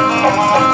Música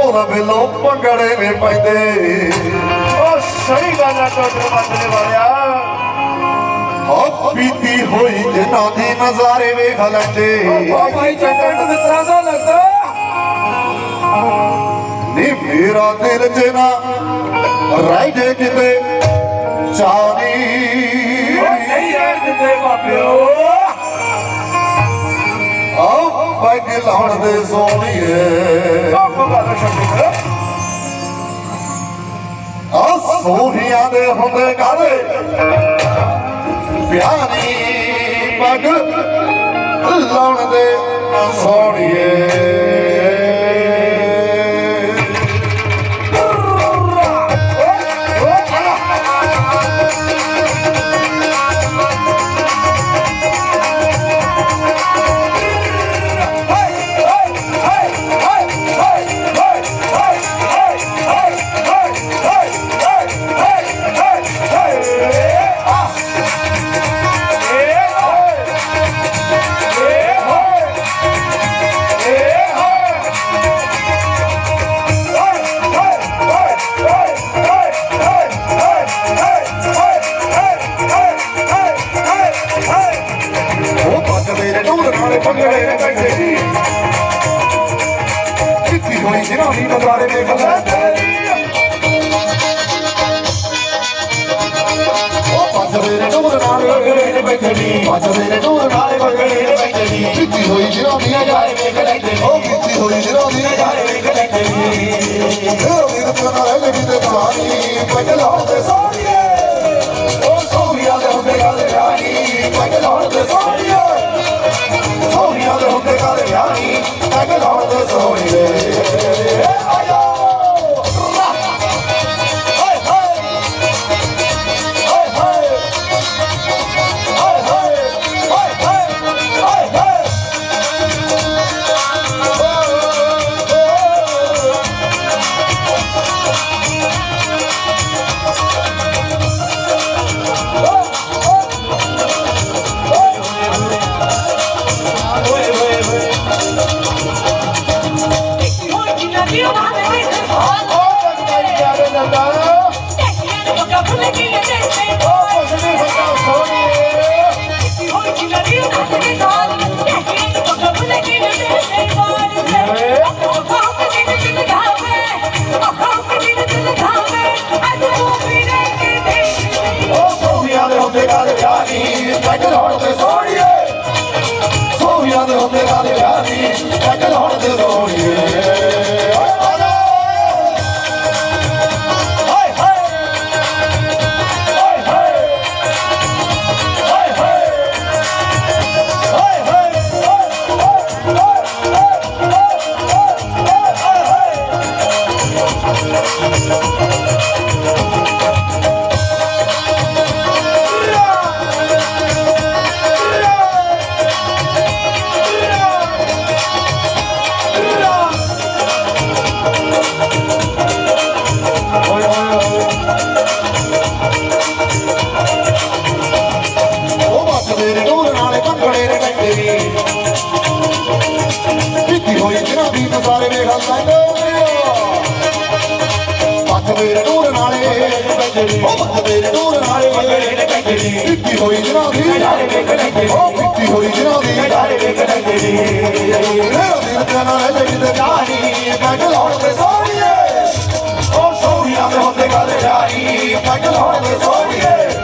ਢੋਲ ਵੇਲੋਂ ਭੰਗੜੇ ਨੇ ਪੈਂਦੇ ਉਹ ਸਹੀ ਗੱਲ ਆ ਟੋਟਲ ਵੱਜਣੇ ਵਾਲਿਆ। ਆ ਪੀਤੀ ਹੋਈ ਜਿਨ੍ਹਾਂ ਦੀ ਨਜ਼ਾਰੇ ਵੇਖ ਲੈਂਦੇ। ਬਾਈ ਚੱਟਣ ਦੇ ਤਰ੍ਹਾਂ ਦਾ ਲੱਗਦਾ। ਨੀ ਮੇਰਾ ਦਿਲ ਚ ਨਾ ਰਹਿ ਜੇ ਕਿਤੇ ਚਾਨੀ ਨਹੀਂ ਰਹਿਣ ਦਿੰਦੇ ਬਾਬਿਓ। ਪੈਗ ਲਾਉਣ ਦੇ ਸੋਹਣੀਏ ਛੱਡ ਆ ਸੋਹੀਆਂ ਦੇ ਹੁੰਦੇ ਕਾਦੇ ਪਿਆਰੀ ਪੱਗ ਲਾਉਣ ਦੇ ਸੋਹਣੀਏ ਬਾਰੇ ਦੇਖ ਲੈ। ਤੇਰੀ ਉਹ ਪਾਸੇ ਦੇ ਨੂਰ ਨਾਲੇ ਬੈਠਣੀ। ਪਾਸੇ ਦੇ ਨੂਰ ਨਾਲੇ ਬੈਠਣੀ। ਕਿੱਤੀ ਹੋਈ ਜਿਰਾਉਂਦੀ ਆ ਯਾਰੇ ਵੇਖ ਲੈਂਦੇ ਉਹ ਕਿੱਤੀ ਹੋਈ ਜਿਰਾਉਂਦੀ ਆ ਯਾਰੇ ਵੇਖ ਲੈਂਦੇ ਇਹ ਵੀਰ ਤੇਰਾ ਲੈ ਲਈ ਤੇ ਬਾਣੀ ਪਟਲਾ ਤੇ ਸਾਰੀਏ ਉਹ ਬੰਦਾ ਯਾਰ ਨੰਦਾ ਦੀ ਨਜ਼ਾਰੇ ਵੇਖਾਂ ਮੈਨੂੰ ਪੱਥ ਮੇਰੇ ਨੂਰ ਨਾਲੇ, ਉਹ ਪੱਥ ਮੇਰੇ ਨੂਰ ਨਾਲੇ। ਪਿੱਤੀ ਹੋਈ ਜਨਾਬ ਦੀ ਉਹ ਪਿੱਤੀ ਹੋਈ ਜਨਾਬ ਦੀ ਮੇਰਾ ਦਿਲ ਤੇ ਨਾ ਲੈ ਜਿੱਦ ਜਾਣੀ, ਪੈਗ ਲਾਉਣ ਤੇ ਸੋਣੀਏ ਉਹ ਸੋਹਣੀਆਂ ਦੇ ਹੁੰਦੇ ਗੱਲ ਜਾਣੀ, ਪੈਗ ਲਾਉਣ ਤੇ ਸੋਣੀਏ